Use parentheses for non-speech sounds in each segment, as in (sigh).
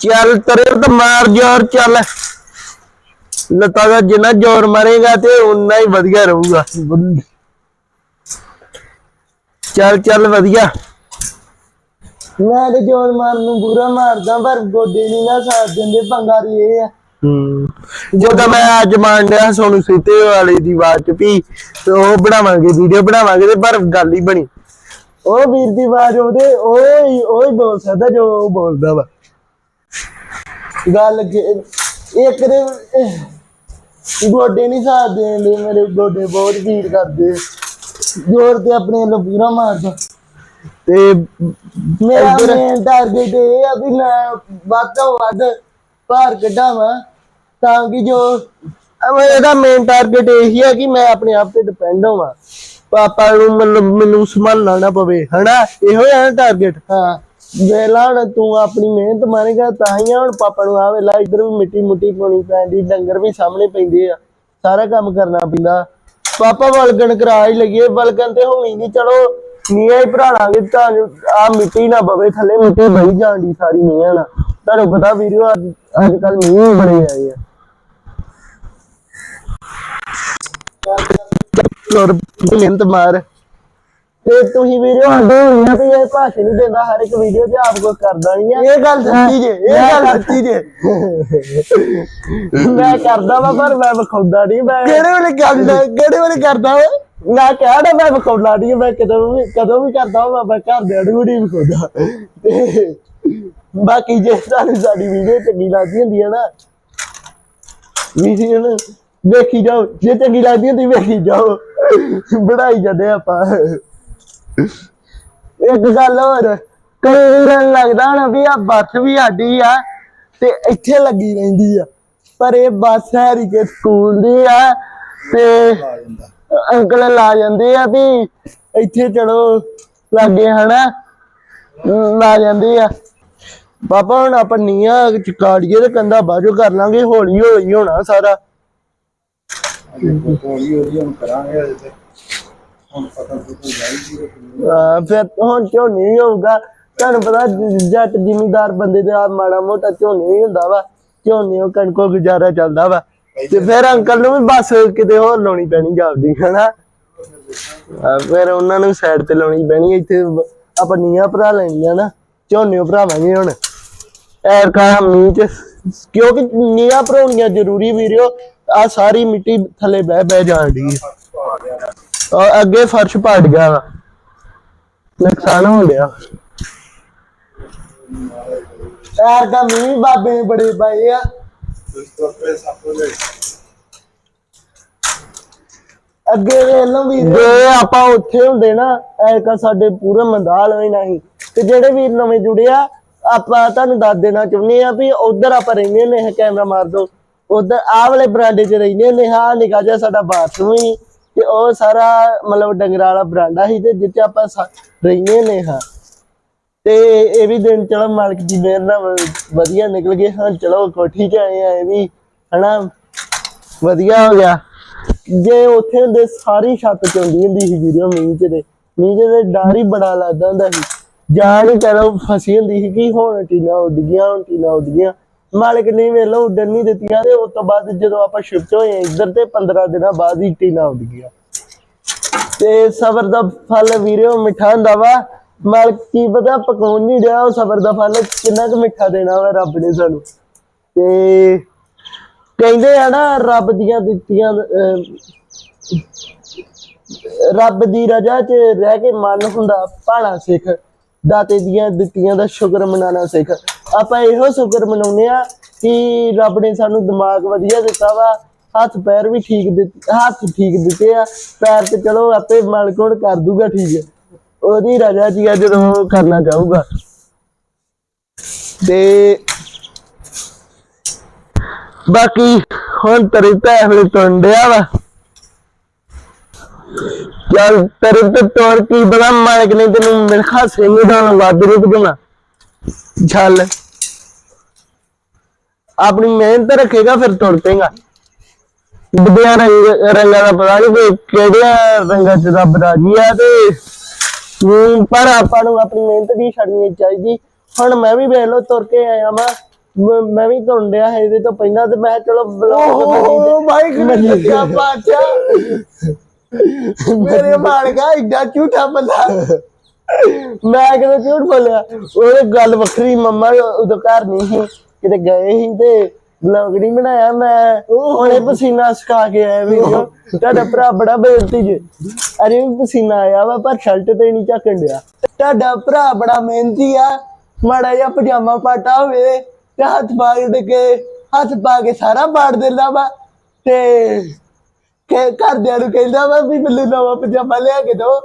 ਚੱਲ ਤਰੇ ਤਾਂ ਮਾਰ ਜ਼ੋਰ ਚੱਲ। ਲੱਤਾਂ ਦਾ ਜਿੰਨਾ ਜ਼ੋਰ ਮਾਰੇਗਾ ਤੇ ਉਨਾ ਹੀ ਵਧੀਆ ਰਹੂਗਾ। ਚੱਲ ਚੱਲ ਵਧੀਆ। ਮੈਂ ਤੇ ਜੋਰ ਮਾਰਨ ਨੂੰ ਪੂਰਾ ਮਾਰਦਾ ਪਰ ਗੋਡੇ ਨਹੀਂ ਨਾ ਸਾਥ ਦਿੰਦੇ ਪੰਗਾਰੀ ਇਹ ਆ। ਹੂੰ। ਜਦੋਂ ਮੈਂ ਅੱਜ ਮੰਨ ਲਿਆ ਸੋਨੂ ਸੀਤੇ ਵਾਲੇ ਦੀ ਆਵਾਜ਼ ਚ ਵੀ ਤੇ ਉਹ ਬਣਾਵਾਂਗੇ ਵੀਡੀਓ ਬਣਾਵਾਂਗੇ ਤੇ ਪਰ ਗੱਲ ਹੀ ਬਣੀ। ਉਹ ਵੀਰ ਦੀ ਆਵਾਜ਼ ਉਹਦੇ ਉਹ ਹੀ ਉਹ ਹੀ ਬੋਲ ਸਕਦਾ ਜੋ ਉਹ ਬੋਲਦਾ ਵਾ। ਗੱਲ ਇੱਕ ਦੇ ਗੋਡੇ ਨਹੀਂ ਸਾਥ ਦੇਣਦੇ ਮੇਰੇ ਗੋਡੇ ਬਹੁਤ ਪੀੜ ਕਰਦੇ। ਜ਼ੋਰ ਤੇ ਆਪਣੇ ਵੱਲੋਂ ਪੂਰਾ ਮਾਰਦਾ। ਤੇ ਮੇਰਾ ਮੇਨ ਟਾਰਗੇਟ ਇਹ ਆ ਵੀ ਮੈਂ ਵੱਧ ਤੋਂ ਵੱਧ ਭਾਰ ਕੱਢਾਵਾਂ ਤਾਂ ਕਿ ਜੋ ਇਹਦਾ ਮੇਨ ਟਾਰਗੇਟ ਇਹੀ ਹੈ ਕਿ ਮੈਂ ਆਪਣੇ ਆਪ ਤੇ ਡਿਪੈਂਡ ਹੋਵਾਂ। ਪਾਪਾ ਨੂੰ ਮਤਲਬ ਮੈਨੂੰ ਸੰਭਾਲਣਾ ਨਾ ਪਵੇ ਹਨਾ? ਇਹੋ ਹੈ ਟਾਰਗੇਟ ਹਾਂ। ਵੇਲਾ ਤੂੰ ਆਪਣੀ ਮਿਹਨਤ ਮਾਰੇਗਾ ਤਾਂ ਹੀ ਆ ਹੁਣ ਪਾਪਾ ਨੂੰ ਆ ਵੇਲਾ, ਇੱਧਰ ਵੀ ਮਿੱਟੀ ਮੁੱਟੀ ਪਾਉਣੀ ਪੈਂਦੀ, ਡੰਗਰ ਵੀ ਸਾਹਮਣੇ ਪੈਂਦੇ ਆ, ਸਾਰਾ ਕੰਮ ਕਰਨਾ ਪੈਂਦਾ। ਪਾਪਾ ਬਲਗਣ ਕਰਾ ਹੀ ਲਈਏ ਬਲਗਣ ਤੇ ਹੋਣੀ ਨਹੀਂ ਚਲੋ ਨੀਆਂ ਹੀ ਭਰਾ ਲਾਂਗੇ, ਤਾਂ ਆ ਮਿੱਟੀ ਨਾ ਬਵੇ ਥੱਲੇ ਮਿੱਟੀ ਬਈ ਜਾਂਦੀ ਸਾਰੀ ਨੀਆਂ ਨਾਲ। ਤੁਹਾਨੂੰ ਪਤਾ ਵੀਡੀਓ ਅੱਜ ਕੱਲ ਮੀਂਹ ਬੜੇ ਆਏ ਆ। ਔਰ ਮਿਹਨਤ ਮਾਰ। ਤੇ ਤੁਸੀਂ ਵੀਡੀਓ ਹੱਦੋਂ ਹੋਈਆਂ ਵੀ ਇਹ ਭਾਸ਼ਣ ਨਹੀਂ ਦਿੰਦਾ ਹਰ ਇੱਕ ਵੀਡੀਓ 'ਚ ਆਪ ਕੁਝ ਕਰਦਾ ਨਹੀਂ ਆ। ਇਹ ਗੱਲ ਸੱਚੀ ਜੇ ਇਹ ਗੱਲ ਸੱਚੀ ਜੇ। ਮੈਂ ਕਰਦਾ ਵਾ ਪਰ ਮੈਂ ਵਿਖਾਉਂਦਾ ਨਹੀਂ ਮੈਂ ਕਿਹੜੇ ਵੇਲੇ ਕਰਦਾ ਕਿਹੜੇ ਵੇਲੇ ਕਰਦਾ ਓਏ? ਮੈਂ ਕਹਿਣਾ ਮੈਂ ਵਿਖਾਉਂਦਾ ਨਹੀਂ ਮੈਂ ਕਦੋਂ ਵੀ ਕਦੋਂ ਵੀ ਕਰਦਾ ਹਾਂ ਮੈਂ ਘਰ ਦੇ ਅੜੂੜੀ ਵਿਖਾਉਂਦਾ। ਤੇ ਬਾਕੀ ਜੇ ਤੁਹਾਨੂੰ ਸਾਡੀ ਵੀਡੀਓ ਚੰਗੀ ਲੱਗਦੀ ਹੁੰਦੀ ਹੈ ਨਾ ਵੀਡੀਓ ਨੂੰ ਵੇਖੀ ਜਾਓ ਜੇ ਚੰਗੀ ਲੱਗਦੀ ਹੁੰਦੀ ਵੇਖੀ ਜਾਓ। ਬਣਾਈ ਜਾਂਦੇ ਆਪਾਂ। ਇੱਕ ਗੱਲ ਹੋਰ, ਕਈ ਲੱਗਦਾ ਨਾ ਵੀ ਆ ਬੱਸ ਵੀ ਸਾਡੀ ਆ ਤੇ ਇੱਥੇ ਲੱਗੀ ਰਹਿੰਦੀ ਆ, ਪਰ ਇਹ ਬੱਸ ਹੈਰੀ ਸਕੂਲ ਦੀ ਆ ਤੇ ਅੰਕਲ ਲਾ ਜਾਂਦੇ ਆ ਵੀ ਇੱਥੇ ਚਲੋ ਲਾਗੇ ਹਨਾ ਲਾ ਜਾਂਦੇ ਆ। ਪਾਪਾ, ਹੁਣ ਆਪਾਂ ਨੀਆਂ ਚਕਾੜੀਏ ਤੇ ਕੰਦਾ ਬਾਜੋ ਕਰ ਲਾਂਗੇ ਹੌਲੀ ਹੌਲੀ ਹੋਣਾ ਸਾਰਾ। ਹੌਲੀ ਹੌਲੀ ਹੁਣ ਕਰਾਂਗੇ ਅਜੇ ਤੇ ਹੁਣ ਪਤਾ ਪੁੱਛੋ ਜਾਈਦੀ ਹਾਂ, ਫਿਰ ਹੁਣ ਝੋਨੇ ਹੀ ਹੋਊਗਾ? ਤੁਹਾਨੂੰ ਪਤਾ ਜ- ਜੱਟ ਜ਼ਿਮੀਂਦਾਰ ਬੰਦੇ ਦੇ ਆ ਮਾੜਾ ਮੋਟਾ ਝੋਨੇ ਹੀ ਹੁੰਦਾ ਵਾ? ਝੋਨੇ ਉਹ ਕਣਕੋ ਗੁਜ਼ਾਰਾ ਚੱਲਦਾ ਵਾ? ਤੇ ਫਿਰ ਅੰਕਲ ਨੂੰ ਵੀ ਬਸ ਕਿਤੇ ਹੋਰ ਲਾਉਣੀ ਪੈਣੀ ਜਾਪਦੀ ਹਨਾ? ਹਾਂ, ਫਿਰ ਉਹਨਾਂ ਨੂੰ ਸਾਈਡ ਤੇ ਲਾਉਣੀ ਪੈਣੀ ਇੱਥੇ ਆਪਾਂ ਨੀਆਂ ਭਰਾ ਲੈਣੀਆਂ ਨਾ ਝੋਨੇ ਭਰਾਵਾਂਗੇ ਹੁਣ। ਮੀਂਹ ਚ ਕਿਉਂਕਿ ਨੀਆਂ ਭਰਾਉਣੀਆਂ ਜ਼ਰੂਰੀ ਵੀਰਿਓ ਆ ਸਾਰੀ ਮਿੱਟੀ ਥੱਲੇ ਬਹਿ ਬਹਿ ਜਾਣ ਦੀ ਅੱਗੇ ਫਰਸ਼ ਪੜ ਗਿਆ ਵਾ। ਨੁਕਸਾਨ ਹੋ ਗਿਆ। ਯਾਰ ਦਾ ਮੀਂਹ ਬਾਬੇ ਨੇ ਬੜੇ ਪਾਏ ਆ। ਤੁਰਪੇ ਸਭ ਕੁਝ ਅੱਗੇ ਵੇਖ ਲਓ ਵੀ ਜੇ ਆਪਾਂ ਉੱਥੇ ਹੁੰਦੇ ਨਾ ਐਕਾ ਸਾਡੇ ਪੂਰੇ ਮੰਦਾਲ ਹੋਈ ਨਹੀਂ ਤੇ ਜਿਹੜੇ ਵੀਰ ਨਵੇਂ ਜੁੜੇ ਆ, ਆਪਾਂ ਤੁਹਾਨੂੰ ਦੱਸ ਦੇਣਾ ਚਾਹੁੰਦੇ ਆ ਵੀ ਉਧਰ ਆਪਾਂ ਰਹਿੰਦੇ ਨੇ ਕੈਮਰਾ ਮਾਰ ਦੋ ਉਧਰ ਆਹ ਵਾਲੇ ਬਰਾਂਡੇ 'ਚ ਰਹਿੰਦੇ ਨੇ ਹਾਂ ਨਿਕਾ ਜਿਹਾ ਸਾਡਾ ਬਾਥਰੂਮ ਹੀ ਤੇ ਉਹ ਸਾਰਾ ਮਤਲਬ ਡੰਗਰਾਂ ਵਾਲਾ ਬਰਾਂਡਾ ਸੀ ਤੇ ਜਿੱਥੇ ਆਪਾਂ ਰਹਿੰਦੇ ਨੇ ਹਾਂ। ਤੇ ਇਹ ਵੀ ਦਿਨ ਚਲੋ ਮਾਲਕ ਦੀ ਮਿਹਰ ਨਾਲ ਵਧੀਆ ਨਿਕਲ ਗਏ। ਹਾਂ, ਚਲੋ ਕੋਠੀ 'ਚ ਆਏ ਆ ਇਹ ਵੀ ਹਨਾ ਵਧੀਆ ਹੋ ਗਿਆ। ਜੇ ਉੱਥੇ ਹੁੰਦੇ ਸਾਰੀ ਛੱਤ ਚੁੰਦੀ ਹੁੰਦੀ ਸੀ ਵੀਡੀਓ ਮੀਂਹ ਚ ਦੇ ਮੀਂਹ ਦੇ ਡਰ ਹੀ ਬੜਾ ਲੱਗਦਾ ਹੁੰਦਾ ਸੀ। ਜਾਨ ਹੀ ਚਲੋ ਫਸੀ ਹੁੰਦੀ ਸੀ ਕਿ ਹੁਣ ਟੀਨਾ ਉੱਡ ਗਈਆਂ, ਹੁਣ ਟੀਨਾ ਉੱਡ ਗਈਆਂ। ਮਾਲਕ ਨੇ ਵੇਲੋ ਉੱਡਣ ਨਹੀਂ ਦਿੱਤੀਆਂ ਤੇ ਉਸ ਤੋਂ ਬਾਅਦ ਜਦੋਂ ਆਪਾਂ ਸ਼ਿਫਟ ਹੋਏ ਇੱਧਰ ਤੇ 15 ਦਿਨਾਂ ਬਾਅਦ ਹੀ ਟੀਨਾ ਉੱਡ ਗਿਆ। ਤੇ ਸਬਰ ਦਾ ਫਲ ਵੀਰਿਓ ਮਿੱਠਾ ਹੁੰਦਾ ਵਾ। ਮਾਲਕ ਕੀ ਪਤਾ ਪਕਾਉਣ ਨਹੀਂ ਰਿਹਾ ਉਹ ਸਬਰ ਦਾ ਫਲ ਕਿੰਨਾ ਕੁ ਮਿੱਠਾ ਦੇਣਾ ਵਾ ਰੱਬ ਨੇ ਸਾਨੂੰ। ਤੇ ਕਹਿੰਦੇ ਆ ਨਾ ਰੱਬ ਦੀਆਂ ਦਿੱਤੀਆਂ ਅਹ, ਰੱਬ ਦੀ ਰਜਾ 'ਚ ਰਹਿ ਕੇ ਮਨ ਹੁੰਦਾ ਭਾਣਾ ਸਿੱਖ। ਦਾਤੇ ਦੀਆਂ ਦਿੱਤੀਆਂ ਦਾ ਸ਼ੁਕਰ ਮਨਾਣਾ ਸਿੱਖ। ਆਪਾਂ ਇਹੋ ਸ਼ੁਕਰ ਮਨਾਉਂਦੇ ਆ ਕਿ ਰੱਬ ਨੇ ਸਾਨੂੰ ਦਿਮਾਗ ਵਧੀਆ ਦਿੱਤਾ ਵਾ, ਹੱਥ ਪੈਰ ਵੀ ਠੀਕ ਦਿੱਤੇ ਹੱਥ ਠੀਕ ਦਿੱਤੇ ਆ, ਪੈਰ ਤੇ ਚਲੋ ਆਪੇ ਮਾਲਕੋੜ ਕਰ ਦੂਗਾ ਠੀਕ। ਉਹਦੀ ਰਜਾ ਜੀ ਆ ਜਦੋਂ ਉਹ ਕਰਨਾ ਚਾਹੂਗਾ। ਤੇ ਬਾਕੀ ਹੁਣ ਤੇਰੇ ਤਾਂ ਹਲੇ ਟੰਡਿਆ ਵਾ। ਚੱਲ ਤੇਰੇ ਤੇ ਤੋਰ ਕੀ ਬੜਾ ਮਾਲਕ ਨੇ ਤੈਨੂੰ ਮਿਲਖਾ ਸਿੰਘ ਦਾ ਵੱਧ ਰੂਪ ਦੇਣਾ। ਚੱਲ। ਆਪਣੀ ਮਿਹਨਤ ਰੱਖੇਗਾ ਫਿਰ ਤੁਰ ਪੇਗਾ ਦੁਬਿਆ ਰੰਗ ਰੰਗਾਂ ਦਾ ਪਤਾ ਨਹੀਂ ਕਿ ਕਿਹੜਿਆਂ ਰੰਗਾਂ ਚ ਰੱਬ ਰਾਜੀ ਆ ਤੇ। ਪਰ ਆਪਾਂ ਨੂੰ ਆਪਣੀ ਮਿਹਨਤ ਨਹੀਂ ਛੱਡਣੀ ਚਾਹੀਦੀ। ਹੁਣ ਮੈਂ ਵੀ ਵੇਖ ਲਓ ਤੁਰ ਕੇ ਆਇਆ ਮੈਂ- ਮੈਂ ਵੀ ਧੁੰਨ ਡਿਆ ਹੈ ਇਹਦੇ ਤੋਂ ਪਹਿਲਾਂ ਤੇ ਮੈਂ ਕਿਹਾ ਚਲੋ ਬਲੌਗ ਮਾਈ ਕਿਆ ਬਾਚਾ (laughs) ਮੇਰੇ ਮਾਲਕਾ ਇੱਡਾ ਝੂਠਾ ਬੰਦਾ। ਮੈਂ ਕਿਤੇ ਝੂਠ ਬੋਲਿਆ? ਉਹਨੇ ਗੱਲ ਵੱਖਰੀ ਮੰਮਾ ਉਦੋਂ ਘਰ ਨਹੀਂ ਸੀ। ਕਿਤੇ ਗਏ ਸੀ ਤੇ ਵਲੌਗ ਨਹੀਂ ਬਣਾਇਆ ਮੈਂ। ਹੁਣੇ ਪਸੀਨਾ ਸੁਕਾ ਕੇ ਆਇਆ ਵੀਡੀਓ ਤੁਹਾਡਾ ਭਰਾ ਬੜਾ ਬੇਇੱਜ਼ਤੀ ਜੇ। ਅਰੇ ਪਸੀਨਾ ਆਇਆ ਵਾ, ਪਰ ਸ਼ਰਟ ਤੇ ਨਹੀਂ ਝੱਕਣ ਡਿਆ। ਤੁਹਾਡਾ ਭਰਾ ਬੜਾ ਮਿਹਨਤੀ ਆ। ਮਾੜਾ ਜਿਹਾ ਪਜਾਮਾ ਪਾਟਾ ਹੋਵੇ ਤੇ ਹੱਥ ਪਾ ਕੇ ਹੱਥ ਪਾ ਕੇ ਸਾਰਾ ਪਾੜ ਦਿੰਦਾ ਵਾ। ਤੇ ਕਿ ਘਰਦਿਆਂ ਨੂੰ ਕਹਿੰਦਾ ਵਾ ਵੀ ਮੈਨੂੰ ਨਵਾਂ ਪਜਾਮਾ ਲਿਆ ਕੇ ਦਿਓ।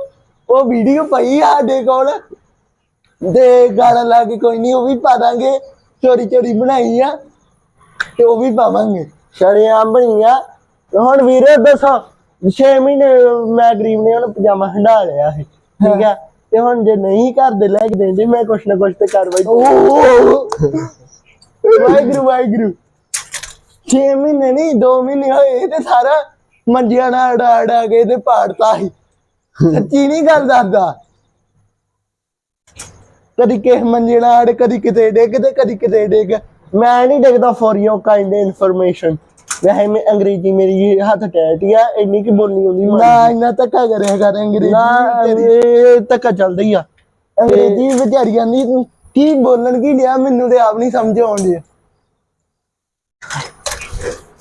ਉਹ ਵੀਡੀਓ ਪਈ ਆ ਸਾਡੇ ਕੋਲ। ਤੇ ਗਾਣਾ ਲਾ ਕੇ ਕੋਈ ਨਹੀਂ, ਉਹ ਵੀ ਪਾ ਦਾਂਗੇ। ਚੋਰੀ ਚੋਰੀ ਬਣਾਈ ਆ ਤੇ ਉਹ ਵੀ ਪਾਵਾਂਗੇ। ਸ਼ਰਿਆਮ ਬਣੀ ਆ। ਤੇ ਹੁਣ ਵੀਰੇ ਦੱਸੋ 6 ਮਹੀਨੇ ਮੈਂ ਗਰੀਬ ਨੇ ਉਹਨੂੰ ਪਜਾਮਾ ਹੰਡਾ ਲਿਆ ਸੀ ਠੀਕ ਆ? ਤੇ ਹੁਣ ਜੇ ਨਹੀਂ ਘਰ ਦੇ ਲੈ ਕੇ ਦਿੰਦੇ ਮੈਂ ਕੁਛ ਨਾ ਕੁਛ ਤੇ ਕਾਰਵਾਈ ਵਾਹਿਗੁਰੂ ਵਾਹਿਗੁਰੂ। 6 ਮਹੀਨੇ ਨਹੀਂ 2 ਮਹੀਨੇ ਹੋਏ ਤੇ ਸਾਰਾ ਮੰਜਿਆਂ ਨਾਲ ਅੜਾ ਅੜਾ ਕੇ ਤੇ ਪਾੜਤਾ ਸੀ। ਸੱਚੀ ਨਹੀਂ ਗੱਲ ਦੱਸਦਾ। ਕਦੀ ਕਿਸ ਮੰਜੇ ਨਾਲ ਅੜ ਕਦੀ ਕਿਤੇ ਡਿੱਗ ਤੇ ਕਦੀ ਕਿਤੇ ਡਿੱਗ। ਮੈਂ ਨਹੀਂ ਡਿੱਗਦਾ ਫॉर ਯੋਰ ਕਾਈਂਡ ਇਨਫੋਰਮੇਸ਼ਨ ਵੈਸੇ ਮੈਂ ਅੰਗਰੇਜ਼ੀ ਮੇਰੀ ਹੱਥ ਟੈਟ ਹੀ ਆ ਇੰਨੀ ਕੀ ਬੋਲਣੀ ਹੁੰਦੀ ਨਾ ਇੰਨਾ ਧੱਕਾ ਕਰਿਆ ਕਰ ਅੰਗਰੇਜ਼ੀ ਨਾ ਇਹ ਧੱਕਾ ਚੱਲਦਾ ਹੀ ਆ। ਅੰਗਰੇਜ਼ੀ ਵਿਚਾਰੀਆਂ ਤੂੰ ਕੀ ਬੋਲਣ ਕੀ ਲਿਆ ਮੈਨੂੰ ਤੇ ਆਪ ਨਹੀਂ ਸਮਝ ਆਉਂਦੀ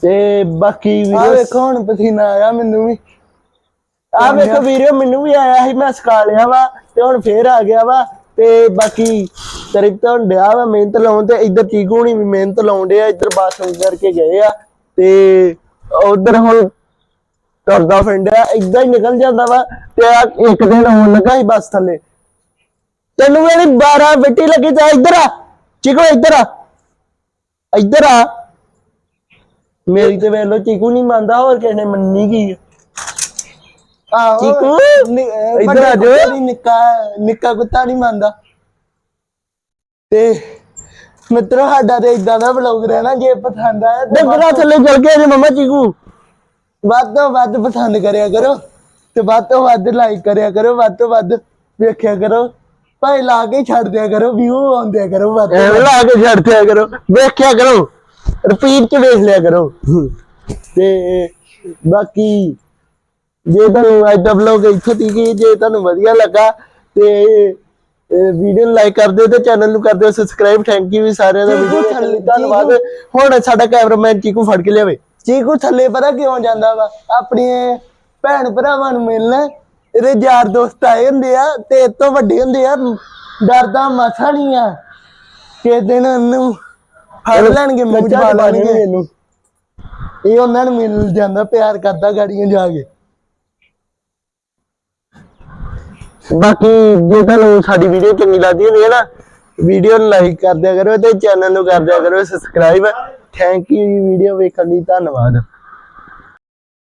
ਤੇ ਬਾਕੀ ਵੀਡੀਓ ਵੇਖੋ ਹੁਣ ਪਸੀਨਾ ਆਇਆ ਮੈਨੂੰ ਵੀ। ਆ ਵੇਖੋ ਵੀਡੀਓ ਮੈਨੂੰ ਵੀ ਆਇਆ ਸੀ ਮੈਂ ਸਕਾ ਲਿਆ ਵਾ ਤੇ ਹੁਣ ਫੇਰ ਆ ਗਿਆ ਵਾ। ਤੇ ਬਾਕੀ ਤਰੀਕ ਤਾਂ ਹੁਣ ਡਿਆ ਵਾ ਮਿਹਨਤ ਲਾਉਣ ਤੇ ਇੱਧਰ ਚੀਕੂ ਹੁਣੀ ਵੀ ਮਿਹਨਤ ਲਾਉਣ ਡਿਆ, ਇੱਧਰ ਬਾਥਰੂਮ ਕਰਕੇ ਗਏ ਆ ਤੇ ਉਧਰ ਹੁਣ ਤੁਰਦਾ ਫਿੰਡਿਆ ਇਦਾਂ ਹੀ ਨਿਕਲ ਜਾਂਦਾ ਵਾ ਤੇ ਆ ਇੱਕ ਦਿਨ ਹੋਣ ਲੱਗਾ ਸੀ ਬੱਸ ਥੱਲੇ। ਤੈਨੂੰ ਮੇਰੀ 12 ਬਿੱਟੀ ਲੱਗੀ ਜਾ ਇੱਧਰ ਆ, ਚੀਕੂ ਇੱਧਰ ਆ ਇੱਧਰ ਆ। ਮੇਰੀ ਤੇ ਵੇਖ ਲੋ ਚੀਕੂ ਨਹੀਂ ਮੰਨਦਾ, ਹੋਰ ਕਿਸੇ ਨੇ ਮੰਨੀ ਕੀ ਆਹੋ ਚੀਕੂ, ਇੱਧਰ ਆ ਜਾ ਨਿੱਕਾ ਨਿੱਕਾ ਕੁੱਤਾ ਨਹੀਂ ਮੰਨਦਾ। ਤੇ ਮਿੱਤਰੋ ਸਾਡਾ ਤੇ ਇਦਾਂ ਦਾ ਵਲੌਗ ਰਹਿਣਾ ਜੇ ਪਸੰਦ ਆਇਆ ਤੇ ਡੰਗਰਾ ਥੱਲੇ ਚਲ ਗਿਆ ਜੇ ਮਮਾ ਚੀਕੂ। ਵੱਧ ਤੋਂ ਵੱਧ ਪਸੰਦ ਕਰਿਆ ਕਰੋ ਤੇ ਵੱਧ ਤੋਂ ਵੱਧ ਲਾਈਕ ਕਰਿਆ ਕਰੋ ਵੱਧ ਤੋਂ ਵੱਧ ਵੇਖਿਆ ਕਰੋ। ਭਾਈ ਲਾ ਕੇ ਛੱਡ ਦਿਆ ਕਰੋ ਵਿਊ ਆਉਂਦਿਆ ਕਰੋ ਵੱਧ ਤੋਂ ਐਵੇਂ ਲਾ ਕੇ ਛੱਡ ਦਿਆ ਕਰੋ ਵੇਖਿਆ ਕਰੋ ਰਿਪੀਟ ਚ ਵੇਖ ਲਿਆ ਕਰੋ। ਤੇ ਬਾਕੀ ਜੇ ਤੁਹਾਨੂੰ ਅੱਜ ਦਾ ਵਲੌਗ ਇੱਥੋਂ ਤੱਕ ਹੀ ਜੇ ਤੁਹਾਨੂੰ ਵਧੀਆ ਲੱਗਾ ਤੇ ਵੀਡੀਓ ਨੂੰ ਲਾਈਕ ਕਰ ਦਿਓ ਤੇ ਚੈਨਲ ਨੂੰ ਕਰ ਦਿਓ ਸਬਸਕ੍ਰਾਈਬ ਥੈਂਕ ਯੂ ਸਾਰਿਆਂ ਦਾ ਵੀਡੀਓ ਥੱਲੇ- ਧੰਨਵਾਦ। ਹੁਣ ਸਾਡਾ ਕੈਮਰਾਮੈਨ ਚੀਕੂ ਫੜ ਕੇ ਲਿਆਵੇ। ਚੀਕੂ ਥੱਲੇ ਪਤਾ ਕਿਉਂ ਜਾਂਦਾ ਵਾ? ਆਪਣੀ ਭੈਣ ਭਰਾਵਾਂ ਨੂੰ ਮਿਲਣ। ਇਹਦੇ ਯਾਰ ਦੋਸਤ ਆਏ ਹੁੰਦੇ ਆ ਤੇ ਇਹ ਤੋਂ ਵੱਡੇ ਹੁੰਦੇ ਆ। ਡਰਦਾ ਮਸਾ ਨਹੀਂ ਆ। ਕਿ ਦਿਨ ਉਹਨੂੰ ਫੜ ਲੈਣਗੇ ਮੂੰਹ ਚ ਪਾ ਲੈਣਗੇ ਇਹਨੂੰ ਇਹ ਉਹਨਾਂ ਨੂੰ ਮਿਲ ਜਾਂਦਾ ਪਿਆਰ ਕਰਦਾ ਗਾੜੀਆਂ ਜਾ ਕੇ। ਬਾਕੀ ਜੇ ਤੁਹਾਨੂੰ ਸਾਡੀ ਵੀਡੀਓ ਚੰਗੀ ਲੱਗਦੀ ਹੋਵੇ ਨਾ ਵੀਡੀਓ ਨੂੰ ਲਾਈਕ ਕਰ ਦਿਆ ਕਰੋ ਤੇ ਚੈਨਲ ਨੂੰ ਕਰ ਦਿਆ ਕਰੋ ਸਬਸਕ੍ਰਾਈਬ ਥੈਂਕ ਯੂ ਵੀਡੀਓ ਵੇਖਣ ਲਈ ਧੰਨਵਾਦ।